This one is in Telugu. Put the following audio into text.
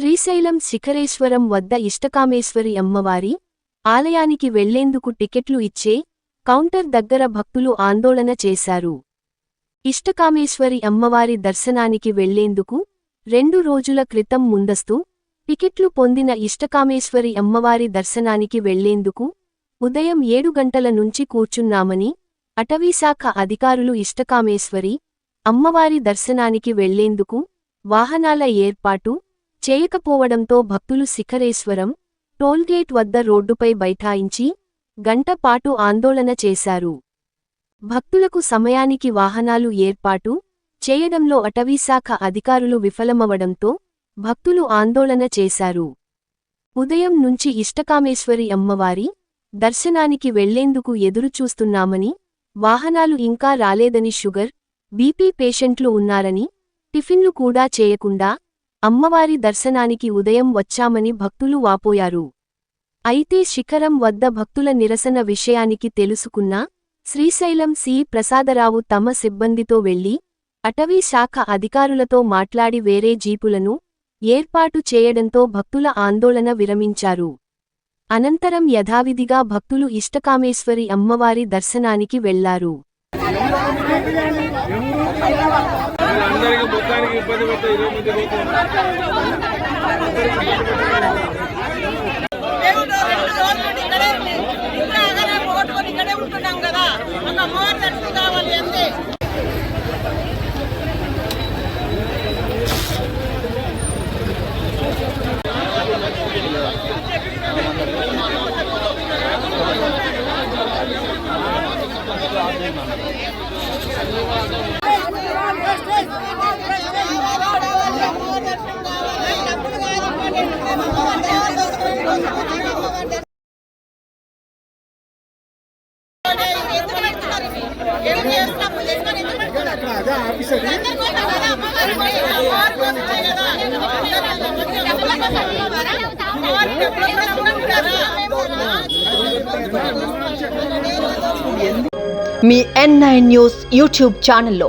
శ్రీశైలం శిఖరేశ్వరం వద్ద ఇష్టకామేశ్వరి అమ్మవారి ఆలయానికి వెళ్ళేందుకు టికెట్లు ఇచ్చే కౌంటర్ దగ్గర భక్తులు ఆందోళన చేశారు. ఇష్టకామేశ్వరి అమ్మవారి దర్శనానికి వెళ్ళేందుకు రెండు రోజుల క్రితం ముందస్తు టికెట్లు పొందిన ఇష్టకామేశ్వరి అమ్మవారి దర్శనానికి వెళ్ళేందుకు ఉదయం ఏడు గంటల నుంచి కూర్చున్నామని అటవీశాఖ అధికారులు ఇష్టకామేశ్వరి అమ్మవారి దర్శనానికి వెళ్ళేందుకు వాహనాల ఏర్పాటు చేయకపోవడంతో భక్తులు శిఖరేశ్వరం టోల్గేట్ వద్ద రోడ్డుపై బైఠాయించి గంట పాటు ఆందోళన చేశారు. భక్తులకు సమయానికి వాహనాలు ఏర్పాటు చేయడంలో అటవీశాఖ అధికారులు విఫలమవడంతో భక్తులు ఆందోళన చేశారు. ఉదయం నుంచి ఇష్టకామేశ్వరి అమ్మవారి దర్శనానికి వెళ్ళేందుకు ఎదురుచూస్తున్నామని వాహనాలు ఇంకా రాలేదని షుగర్ బీపీ పేషెంట్లు ఉన్నారని టిఫిన్లు కూడా చేయకుండా అమ్మవారి దర్శనానికి ఉదయం వచ్చామని భక్తులు వాపోయారు. అయితే శిఖరం వద్ద భక్తుల నిరసన విషయానికి తెలుసుకున్న శ్రీశైలం సి. ప్రసాదరావు తమ సిబ్బందితో వెళ్ళి అటవీ శాఖ అధికారులతో మాట్లాడి వేరే జీపులను ఏర్పాటు చేయడంతో భక్తుల ఆందోళన విరమించారు. అనంతరం యథావిధిగా భక్తులు ఇష్టకామేశ్వరి అమ్మవారి దర్శనానికి వెళ్ళారు. అందరికి మొత్తానికి ఇబ్బంది పడతాయి ఇరవై మంది ఉంటున్నాం కదా అమ్మవారి దర్శనం కావాలి అంతే మీ ఎన్ నైన్ న్యూస్ యూట్యూబ్ ఛానల్లో